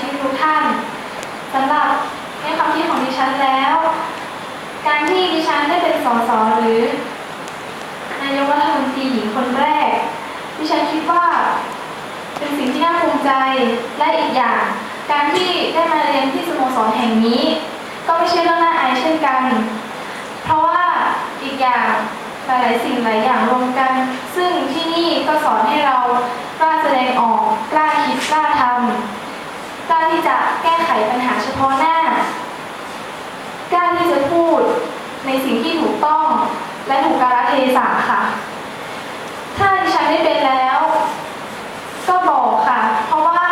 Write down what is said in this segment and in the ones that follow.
ชิกทุกท่านสำหรับในความคิดของดิฉันแล้ว การที่ดิฉันได้เป็นสสหรือนายกรัฐมนตรีหญิงคนแรก ดิฉันคิดว่า เป็นสิ่งที่น่าภูมิใจและอีกอย่าง การที่ได้มาเรียนที่สโมสรแห่งนี้ ก็ไม่ใช่เรื่องน่าอายเช่นกัน เพราะว่าอีกอย่างหลายๆสิ่งหลายอย่างรวมกัน ซึ่งที่นี่ก็สอนให้เรากล้าแสดงออก กล้าคิดกล้าทำกล้าที่จะแก้ไขปัญหาเฉ พาะหน้ากล้าที่จะพูดในสิ่งที่ถูกต้อง และถูกกาลเทศะค่ะ ถ้าดิฉันได้เป็นแล้ว ก็บอกค่ะ เพราะว่า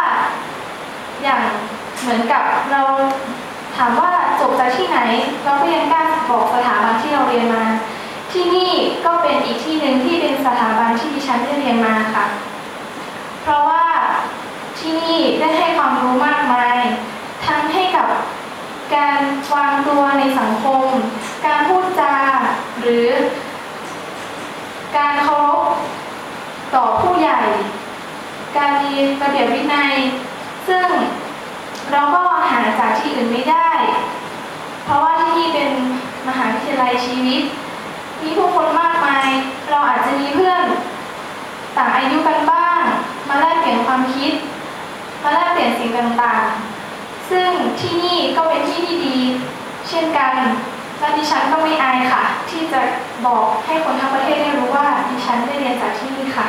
อย่างเหมือนกับเราถามว่าจบจากที่ไหน เราก็ยังกล้าบอกสถาบันที่เราเรียนมา ที่นี่ก็เป็นอีกที่หนึ่งที่เป็นสถาบันที่ดิฉันได้เรียนมาค่ะ เพราะว่าที่นี่ได้ให้ความรู้มากมาย ทั้งให้กับ การวางตัวในสังคม การพูดจา หรือ การเคารพต่อผู้ใหญ่ การมีระเบียบวินัย ซึ่งเราก็หาจากที่อื่นไม่ได้ เพราะว่าที่นี่เป็นมหาวิทยาลัยชีวิต มีผู้คนมากมาย เราอาจจะมีเพื่อน ต่างอายุกันบ้าง มาแลกเปลี่ยนความคิด มาแลกเปลี่ยนสิ่งต่างๆซึ่ง ที่นี่ก็เป็นที่ที่ดี เช่นกันและดิฉันก็ไม่อายค่ะ ที่จะบอกให้คนทั้งประเทศได้รู้ว่าดิฉันได้เรียนจากที่นี่ค่ะ